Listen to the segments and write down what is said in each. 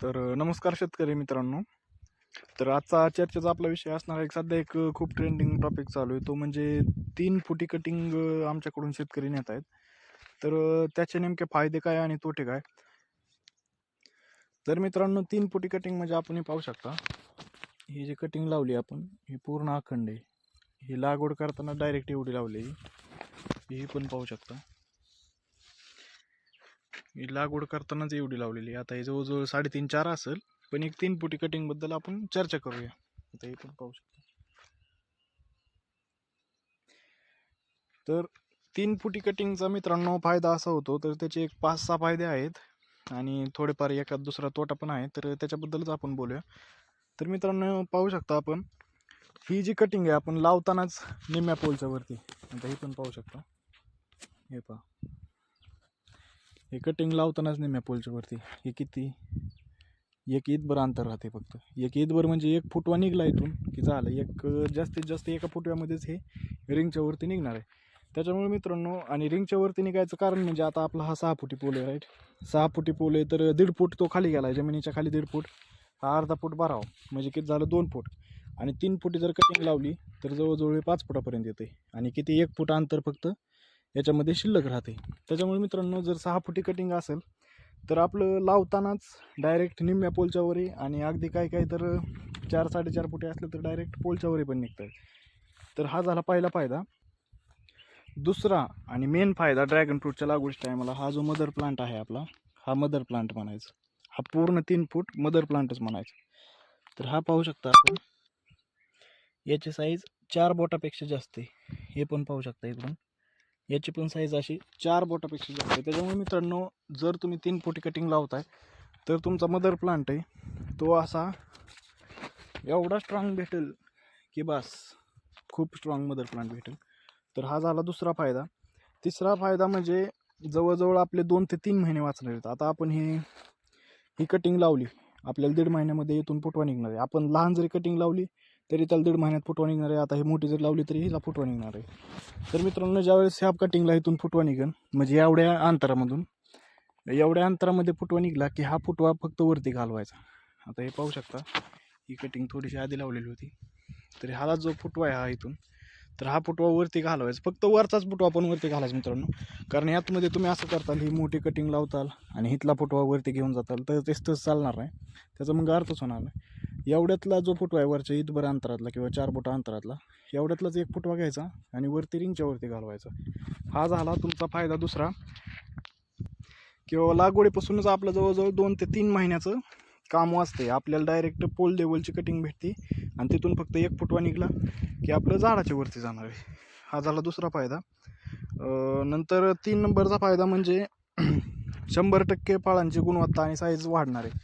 तर नमस्कार शेतकरी मित्रांनो. तर आजचा चर्चेचा आपला विषय असणार आहे सध्या एक खूप ट्रेंडिंग टॉपिक चालू आहे. तो म्हणजे तीन फुटी कटिंग आमच्याकडून शेतकरी नेत आहेत. तर त्याचे नेमके फायदे काय आणि तोटे काय? तर मित्रांनो तीन फुटी कटिंग म्हणजे आपण हे पाहू शकता. ही जी कटिंग लावली आपण ही पूर्ण अखंड आहे. ही लागवड करताना डायरेक्ट एवढी लावली ही पण पाहू शकता. ही लागवड करतानाच एवढी लावलेली आहे. आता हे जवळजवळ साडेतीन चार असेल पण एक तीन फुटी कटिंगबद्दल आपण चर्चा करूया. आता हे पण पाहू शकतो. तर तीन फुटी कटिंगचा मित्रांनो फायदा असा होतो तर त्याचे एक पाच सहा फायदे आहेत आणि थोडेफार एखाद दुसरा तोटा पण आहे तर त्याच्याबद्दलच आपण बोलूया. तर मित्रांनो पाहू शकता आपण ही जी कटिंग आहे आपण लावतानाच निम्म्या पोलच्या वरती. आता ही पण पाहू शकता. हे पहा. हे कटिंग लावतानाच नाही पोलच्या वरती. हे किती? एक ईदभर अंतर राहते फक्त. एक ईदभर म्हणजे एक फुटवा निघला इथून की झालं. एक जास्तीत जास्त एका फुटव्यामध्येच हे रिंगच्या वरती निघणार आहे. त्याच्यामुळे मित्रांनो आणि रिंगच्या वरती निघायचं कारण म्हणजे आता आपला हा सहा फुटी पोल आहे राईट सहा फुटी पोल आहे तर दीड फूट तो खाली गेला आहे. जमिनीच्या खाली दीड फूट. हा अर्धा फूट भरावा. म्हणजे किती झालं? दोन फूट. आणि तीन फुटी जर कटिंग लावली तर जवळजवळ पाच फुटापर्यंत येते. आणि किती? एक फूट अंतर फक्त याच्यामध्ये शिल्लक राहते. त्याच्यामुळे मित्रांनो जर सहा फुटी कटिंग असेल तर आपलं लावतानाच डायरेक्ट निम्म्या पोलच्यावरी आणि अगदी काय काय तर चार साडेचार फुटे असले तर डायरेक्ट पोलच्यावरी पण निघतात. तर हा झाला पहिला फायदा. दुसरा आणि मेन फायदा ड्रॅगन फ्रूटच्या लागवडीच्या टायमाला हा जो मदर प्लांट आहे आपला हा मदर प्लांट म्हणायचा. हा पूर्ण तीन फूट मदर प्लांटच म्हणायचा. तर हा पाहू शकता आपण. याची साईज चार बोटापेक्षा जास्त आहे. हे पण पाहू शकता इकडून. याची पण साईज अशी चार बोटापेक्षा जास्त आहे. त्याच्यामुळे मित्रांनो जर तुम्ही तीन फुटी कटिंग लावताय तर तुमचा मदर प्लांट आहे. तो असा एवढा स्ट्रॉंग भेटेल की बस खूप स्ट्रॉंग मदर प्लांट भेटेल. तर हा झाला दुसरा फायदा. तिसरा फायदा म्हणजे जवळजवळ आपले दोन ते तीन महिने वाचणार आहेत. आता आपण हे ही कटिंग लावली. आपल्याला दीड महिन्यामध्ये इथून पुटवा निघणार आहे. आपण लहान जरी कटिंग लावली तरी त्याला दीड महिन्यात फुटवा निघणार आहे. आता हे मोठी जर लावली तरी हिला फुटवा निघणार आहे. तर मित्रांनो ज्यावेळेस ह्या कटिंगला इथून फुटवा निघेन म्हणजे एवढ्या अंतरामधून एवढ्या अंतरामध्ये फुटवा निघला की हा फुटवा फक्त वरती घालवायचा. आता हे पाहू शकता ही कटिंग थोडीशी आधी लावलेली होती. तरी ह्याला जो फुटवा आहे हा इथून तर हा फुटवा वरती घालवायचा. फक्त वरचाच फुटवा पण वरती घालायचा मित्रांनो. कारण यातमध्ये तुम्ही असं करताल ही मोठी कटिंग लावताल आणि हितला फुटवा वरती घेऊन जाताल तर तेच तसं चालणार नाही. त्याचा मग अर्थच होणार नाही. एवढ्यातला जो फुटवा आहे वरच्या ईदभर अंतरातला किंवा चार फुटा अंतरातला एवढ्यातलाच एक फुटवा घ्यायचा आणि वरती रिंगच्या वरती घालवायचा. हा झाला तुमचा फायदा दुसरा. किंवा लागवडीपासूनच आपलं जवळजवळ दोन ते तीन महिन्याचं काम वाचते आपल्याला डायरेक्ट पोल लेवलची कटिंग भेटते आणि तिथून फक्त एक फुटवा निघला की आपलं झाडाच्या वरती जाणार आहे. हा झाला दुसरा फायदा. नंतर तीन नंबरचा फायदा म्हणजे शंभर टक्के फळांची गुणवत्ता आणि साईज वाढणार आहे.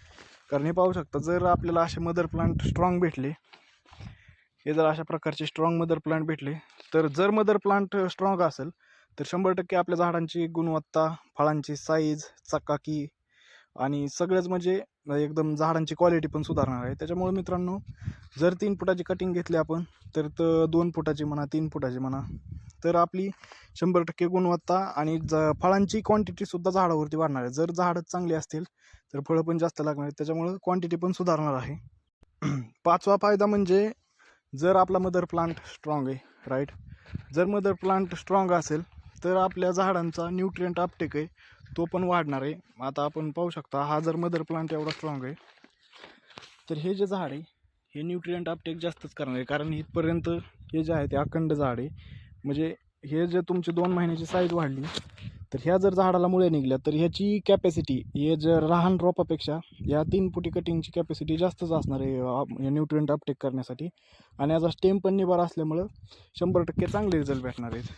कारण हे पाहू शकता जर आपल्याला असे मदर प्लांट स्ट्रॉंग भेटले हे जर अशा प्रकारचे स्ट्रॉंग मदर प्लांट भेटले तर जर मदर प्लांट स्ट्रॉंग असेल तर शंभर टक्के आपल्या झाडांची गुणवत्ता फळांची साईज चकाकी आणि सगळंच म्हणजे एकदम झाडांची क्वालिटी पण सुधारणार आहे. त्याच्यामुळे मित्रांनो जर तीन फुटाची कटिंग घेतली आपण तर तर दोन फुटाची म्हणा तीन फुटाची म्हणा तर आपली शंभर टक्के गुणवत्ता आणि ज फळांची क्वांटिटीसुद्धा झाडावरती वाढणार आहे. जर झाडं चांगली असतील तर फळं पण जास्त लागणार आहेत. त्याच्यामुळं क्वांटिटी पण सुधारणार आहे. पाचवा फायदा म्हणजे जर आपला मदर प्लांट स्ट्रॉंग आहे राईट जर मदर प्लांट स्ट्रॉंग असेल तर आपल्या झाडांचा न्यूट्रियंट अपटेक आहे तो पण वाढणार आहे. आता आपण पाहू शकता हा जर मदर प्लांट एवढा स्ट्रॉंग आहे तर हे जे झाड आहे हे न्यूट्रियंट अपटेक जास्तच करणार आहे. कारण इथपर्यंत हे जे आहे ते अखंड झाड आहे. म्हणजे हे जे तुमचे दोन महिन्याची साईज वाढली तर ह्या जर झाडाला मुळे निघल्या तर ह्याची कॅपॅसिटी हे जर लहान रोपापेक्षा या तीन फुटी कटिंगची कॅपॅसिटी जास्तच असणार आहे न्यूट्रियंट अपटेक करण्यासाठी. आणि याचा स्टेम पण निबार असल्यामुळं शंभर टक्के चांगले रिझल्ट भेटणार आहेत.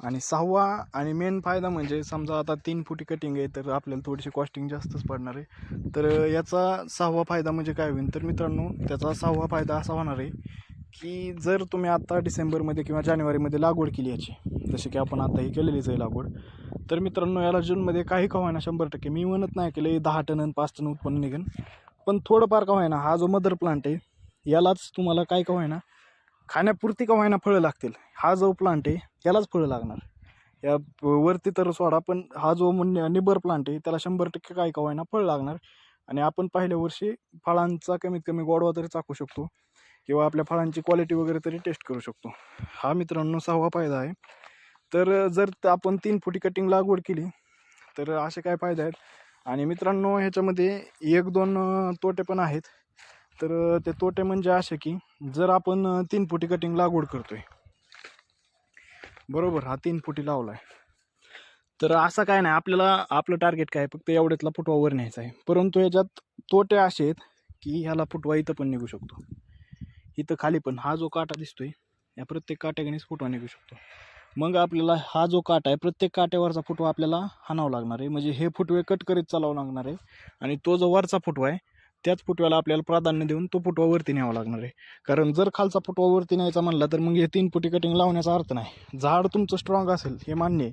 आणि सहावा आणि मेन फायदा म्हणजे समजा आता तीन फुटी कटिंग आहे तर आपल्याला थोडीशी कॉस्टिंग जास्तच पडणार आहे. तर याचा सहावा फायदा म्हणजे काय होईल? तर मित्रांनो त्याचा सहावा फायदा असा होणार आहे की जर तुम्ही आता डिसेंबरमध्ये किंवा जानेवारीमध्ये लागवड केली याची जसे की आपण आता ही केलेलीच आहे लागवड तर मित्रांनो याला जूनमध्ये काही का होईना शंभर टक्के. मी म्हणत नाही केलं दहा टन आणि पाच टन उत्पन्न निघेन पण थोडंफार का होईना हा जो मदर प्लांट आहे यालाच तुम्हाला काय का होईना खाण्यापुरती का होईना फळं लागतील. हा जो प्लांट आहे यालाच फळं लागणार. या वरती तर सोडा पण हा जो निबर प्लांट आहे त्याला शंभर टक्के काय का होईना फळ लागणार. आणि आपण पहिल्या वर्षी फळांचा कमीत कमी गोडवा तरी चाकू शकतो. किंवा आपल्या फळांची क्वालिटी वगैरे तरी टेस्ट करू शकतो. हा मित्रांनो सहावा फायदा आहे. तर जर आपण तीन फुटी कटिंग लागवड केली तर असे काय फायदे आहेत? आणि मित्रांनो ह्याच्यामध्ये एक दोन तोटे पण आहेत. तर ते तोटे म्हणजे असे की जर आपण तीन फुटी कटिंग लागवड करतोय बरोबर हा तीन फुटी लावला आहे तर असं काय नाही आपल्याला आपलं टार्गेट काय आहे? फक्त एवढ्यातला फुटवा वर न्यायचा आहे. परंतु ह्याच्यात तोटे असे आहेत की ह्याला फुटवा इथं पण निघू शकतो. इथं खाली पण हा जो काटा दिसतोय या प्रत्येक काट्यागणीच फोटो निघू शकतो. मग आपल्याला हा जो काटा आहे प्रत्येक काट्यावरचा फोटो आपल्याला हाणावं लागणार आहे. म्हणजे हे फुटवे कट करीत चालावं लागणार आहे. आणि तो जो वरचा फोटो आहे त्याच फुटव्याला आपल्याला प्राधान्य देऊन तो फुटवा वरती न्यावा लागणार आहे. कारण जर खालचा फुटवा वरती न्यायचा म्हणला तर मग हे तीन फुटी कटिंग लावण्याचा अर्थ नाही. झाड तुमचं स्ट्रॉंग असेल हे मान्य आहे.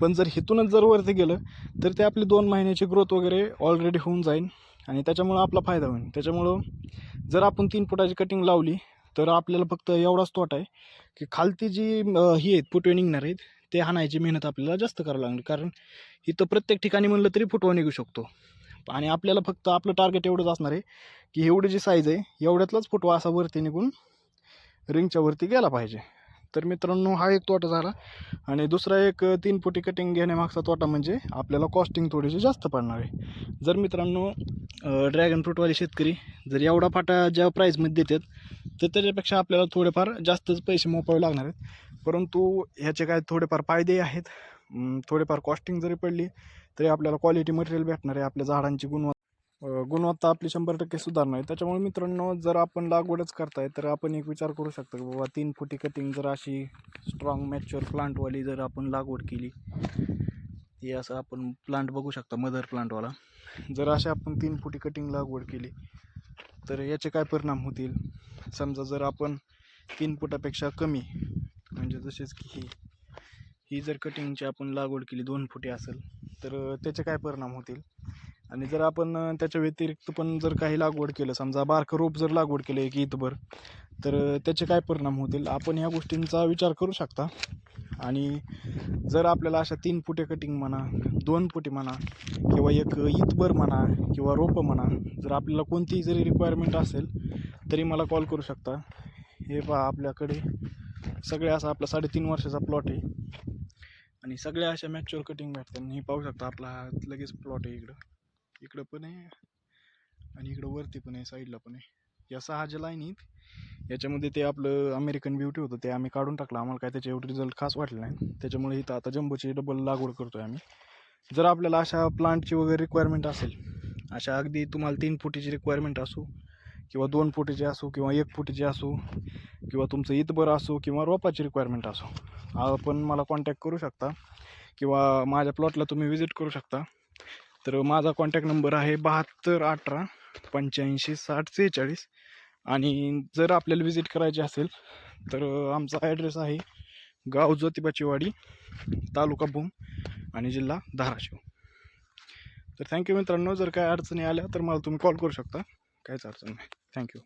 पण जर हिथूनच जर वरती गेलं तर ते आपली दोन महिन्याची ग्रोथ वगैरे ऑलरेडी होऊन जाईल आणि त्याच्यामुळं आपला फायदा होईल. त्याच्यामुळं जर आपण तीन फुटाची कटिंग लावली तर आपल्याला फक्त एवढाच तोटा आहे की खालती जी ही आहेत फुटवे निघणार आहेत ते हाणायची मेहनत आपल्याला जास्त करावी लागणार. कारण इथं प्रत्येक ठिकाणी म्हणलं तरी फुटवा निघू शकतो. आणि आपल्याला फक्त आपलं टार्गेट एवढंच असणार आहे की एवढी जी साईज आहे एवढ्यातलाच फुटवा असा वरती निघून रिंगच्या वरती गेला पाहिजे. तर मित्रांनो हा एक तोटा झाला. आणि दुसरा एक तीन फुटी कटिंग घेण्यामागचा तोटा म्हणजे आपल्याला कॉस्टिंग थोडीशी जास्त पडणार आहे. जर मित्रांनो ड्रॅगन फ्रूटवाले शेतकरी जर एवढा फाटा ज्या प्राईजमध्ये देतात तर त्याच्यापेक्षा आपल्याला थोडेफार जास्तच पैसे मोपावे लागणार आहेत. परंतु ह्याचे काय थोडेफार फायदे आहेत. थोडेफार कॉस्टिंग जरी पडली तरी आपल्याला क्वालिटी मटेरियल भेटणार आहे. आपल्या झाडांची गुणवत्ता गुणवत्ता आपली शंभर टक्के सुधारणार. आहे त्याच्यामुळे मित्रांनो जर आपण लागवडच करताय तर आपण एक विचार करू शकतो की बाबा तीन फुटी कटिंग जर अशी स्ट्रॉंग मॅच्युअर प्लांटवाली जर आपण लागवड केली हे असं आपण प्लांट बघू शकता मदर प्लांटवाला जर अशी आपण तीन फुटी कटिंग लागवड केली तर याचे काय परिणाम होतील? समजा जर आपण तीन फुटापेक्षा कमी म्हणजे जसेच की ही ही जर कटिंगची आपण लागवड केली दोन फुटी असेल तर त्याचे काय परिणाम होतील? आणि जर आपण त्याच्या व्यतिरिक्त पण जर काही लागवड केलं समजा बारकं रोप जर लागवड केलं एक इथभर तर त्याचे काय परिणाम होतील? आपण ह्या गोष्टींचा विचार करू शकता. आणि जर आपल्याला अशा तीन फुटे कटिंग म्हणा दोन फुटे म्हणा किंवा एक इतभर म्हणा किंवा रोपं म्हणा जर आपल्याला कोणतीही जरी रिक्वायरमेंट असेल तरी मला कॉल करू शकता. हे पहा आपल्याकडे सगळे असा आपला साडेतीन वर्षाचा प्लॉट आहे. आणि सगळ्या अशा मॅच्युअर कटिंग भेटतात. आणि हे पाहू शकता आपला लगेच प्लॉट आहे इकडं. इकडं पण आहे आणि इकडं वरती पण आहे साईडला पण आहे. या सहा ज्या लाईन आहेत याच्यामध्ये ते आपलं अमेरिकन ब्युटी होतं ते आम्ही काढून टाकलं. आम्हाला काय त्याचे एवढे रिझल्ट खास वाटले नाही त्याच्यामुळे इथं आता जम्बोची डबल लागवड करतोय आम्ही. जर आपल्याला अशा प्लांटची वगैरे रिक्वायरमेंट असेल अशा अगदी तुम्हाला तीन फुटीची रिक्वायरमेंट असो किंवा दोन फुटीची असो किंवा एक फुटीची असो किंवा तुमचं इतभर असो किंवा रोपाची रिक्वायरमेंट असो आपण मला कॉन्टॅक्ट करू शकता किंवा माझ्या प्लॉटला तुम्ही विजिट करू शकता. तर माझा कॉन्टॅक्ट नंबर आहे बहात्तर अठरा पंच्याऐंशी साठ सेहेचाळीस आणि जर आपल्याला विजिट करायची असेल तर आमचा ॲड्रेस आहे गाव ज्योतिबाचीवाडी तालुका भूम आणि जिल्हा धाराशिव. तर थँक्यू मित्रांनो जर काय अडचणी आल्या तर मला तुम्ही कॉल करू शकता. काहीच अडचण नाही. थँक्यू